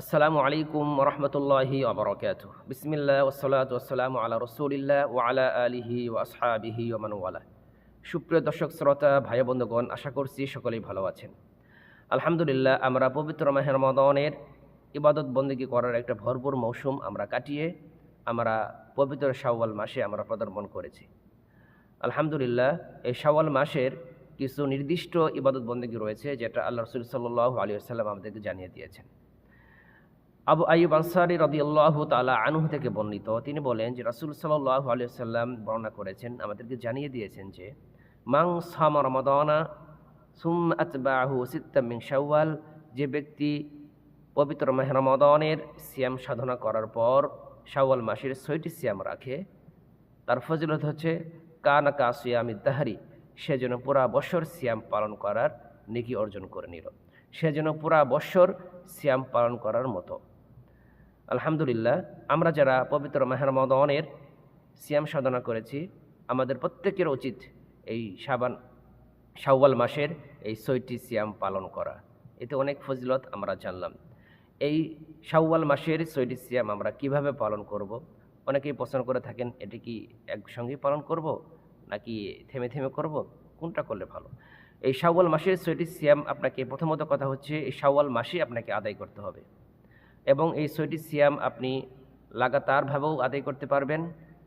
আসসালামু আলাইকুম রহমতুল্লাহি আবরকাত বিসমিল্লা ওসলাত ওসালাম আলা রসুলিল্লাহ ও আলা আলিহি ও আসহাবিহি ওমানওয়ালা সুপ্রিয় দর্শক, শ্রোতা, ভাই বন্ধুগণ, আশা করছি সকলেই ভালো আছেন। আলহামদুলিল্লাহ, আমরা পবিত্র মাহের মদনের ইবাদত বন্দিগি করার একটা ভরপুর মৌসুম আমরা কাটিয়ে আমরা পবিত্র শাওয়াল মাসে আমরা পদার্পণ করেছি। আলহামদুলিল্লাহ, এই শাওয়াল মাসের কিছু নির্দিষ্ট ইবাদত বন্দিগি রয়েছে যেটা আল্লাহ রসুল সাল্লাহ আলী আসাল্লাম আমাদেরকে জানিয়ে দিয়েছেন। আবু আইব আনসারি রদিয়াল্লাহ তালা আনহু থেকে বর্ণিত। তিনি বলেন যে রাসুল সাল্লাহ আলিয়াল্লাম বর্ণনা করেছেন, আমাদেরকে জানিয়ে দিয়েছেন যে মাং সাম রমদানা সুম আতবাহু সিত্তামিং শাওয়াল যে ব্যক্তি পবিত্র মেহরমদনের সিয়াম সাধনা করার পর শাওয়াল মাসের ছয়টি সিয়াম রাখে, তার ফজিলত হচ্ছে, কানা কা সিয়ামি তাহারি সে যেন পুরা বছর সিয়াম পালন করার নেকি অর্জন করে নিল। সে যেন পুরা বৎসর সিয়াম পালন করার মতো। আলহামদুলিল্লাহ, আমরা যারা পবিত্র মেহরমদনের সিয়াম সাধনা করেছি, আমাদের প্রত্যেকের উচিত এই সাবান শাওয়াল মাসের এই ছয়টি সিয়াম পালন করা। এতে অনেক ফজিলত আমরা জানলাম। এই শাওয়াল মাসের ছয়টি সিয়াম আমরা কীভাবে পালন করব? অনেকেই পছন্দ করে থাকেন, এটি কি একসঙ্গেই পালন করব? নাকি থেমে থেমে করব? কোনটা করলে ভালো? এই শাওয়াল মাসের ছয়টি সিয়াম আপনাকে প্রথমত কথা হচ্ছে, এই শাওয়াল মাসে আপনাকে আদায় করতে হবে। এবং এই ছয়টি সিয়াম আপনি লাগাতারভাবেও আদায় করতে পারবেন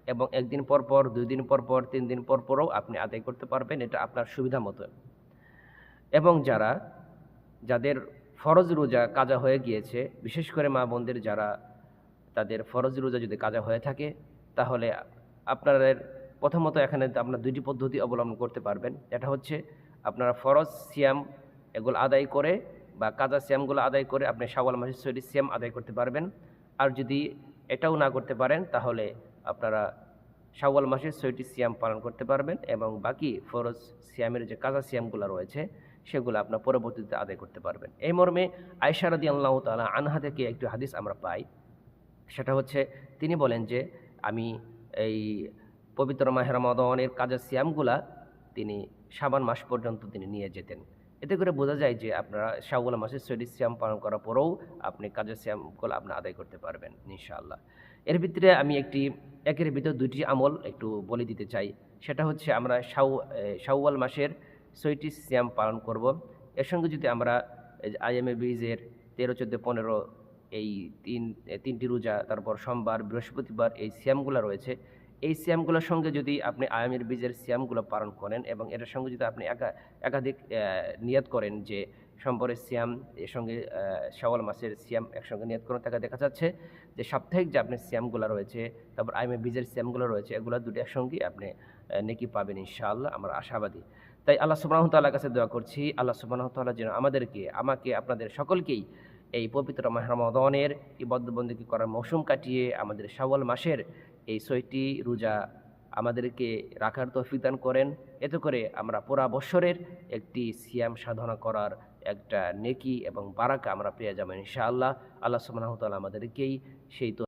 এবং একদিন পর পর দুই দিন পর পর তিন দিন পর পরও আপনি আদায় করতে পারবেন, এটা আপনার সুবিধা মতো। এবং যারা, যাদের ফরজ রোজা কাজা হয়ে গিয়েছে, বিশেষ করে মা বোনদের যারা তাদের ফরজ রোজা যদি কাজা হয়ে থাকে, তাহলে আপনাদের প্রথমত এখানে আপনার দুইটি পদ্ধতি অবলম্বন করতে পারবেন। এটা হচ্ছে, আপনারা ফরজ, সিয়াম এগুলো আদায় করে বা কাজা সিয়ামগুলো আদায় করে আপনি শাওয়াল মাসের ছয়টি সিয়াম আদায় করতে পারবেন। আর যদি এটাও না করতে পারেন, তাহলে আপনারা শাওয়াল মাসের ছয়টি সিয়াম পালন করতে পারবেন এবং বাকি ফরজ সিয়ামের যে কাজা সিয়ামগুলো রয়েছে, সেগুলো আপনার পরবর্তীতে আদায় করতে পারবেন। এই মর্মে আয়সারদি আল্লাহ তালা আনহা থেকে একটি হাদিস আমরা পাই। সেটা হচ্ছে, তিনি বলেন যে, আমি এই পবিত্র মাহের মদনের কাজা সিয়ামগুলা তিনি সাবান মাস পর্যন্ত তিনি নিয়ে যেতেন। এতে করে বোঝা যায় যে আপনারা শাওয়াল মাসে ছয়টি শ্যাম পালন করার পরেও আপনি কাজের সিয়ামগুলো আপনি আদায় করতে পারবেন, ইনশাআল্লাহ। এর ভিতরে আমি একটি, একের ভিতর দুইটি আমল একটু বলে দিতে চাই। সেটা হচ্ছে আমরা শাও শাওয়াল মাসের ছয়টি শ্যাম পালন করব। এর সঙ্গে যদি আমরা আইএমএ বীজের তেরো, চোদ্দ, পনেরো, এই তিন তিনটি রোজা, তারপর সোমবার, বৃহস্পতিবার এই সিয়ামগুলো রয়েছে এই সিয়ামগুলোর সঙ্গে যদি আপনি আয়ামের বীজের সিয়ামগুলো পালন করেন এবং এটার সঙ্গে যদি আপনি একা, একাধিক নিয়াত করেন যে সম্পরের সিয়াম, এর সঙ্গে শাওয়াল মাসের সিয়াম একসঙ্গে নিয়াত করেন তাকে দেখা যাচ্ছে যে সাপ্তাহিক যে আপনার সিয়ামগুলো রয়েছে, তারপর আইএমএ বীজের সিয়ামগুলো রয়েছে, এগুলো দুটি একসঙ্গে আপনি নেকি পাবেন ইনশাআল্লাহ। আমরা আশাবাদী। তাই আল্লাহ সুবাহ তাল্লাহ কাছে দোয়া করছি, আল্লাহ সুবাহ তাল্লাহ যেন আমাদেরকে, আমাকে, আপনাদের সকলকেই এই পবিত্র মাহরমদনের ইবদ্দবন্দিকে করার মৌসুম কাটিয়ে আমাদের শাওয়াল মাসের এই ছয়টি রোজা আমাদেরকে রাখার তৌফিক দান করেন। এতে করে আমরা পুরা বৎসরের একটি সিয়াম সাধনা করার একটা নেকি এবং বারাকা আমরা পেয়ে যাবেন ইনশাআল্লাহ। আল্লাহ সুবাহ আমাদেরকেই সেই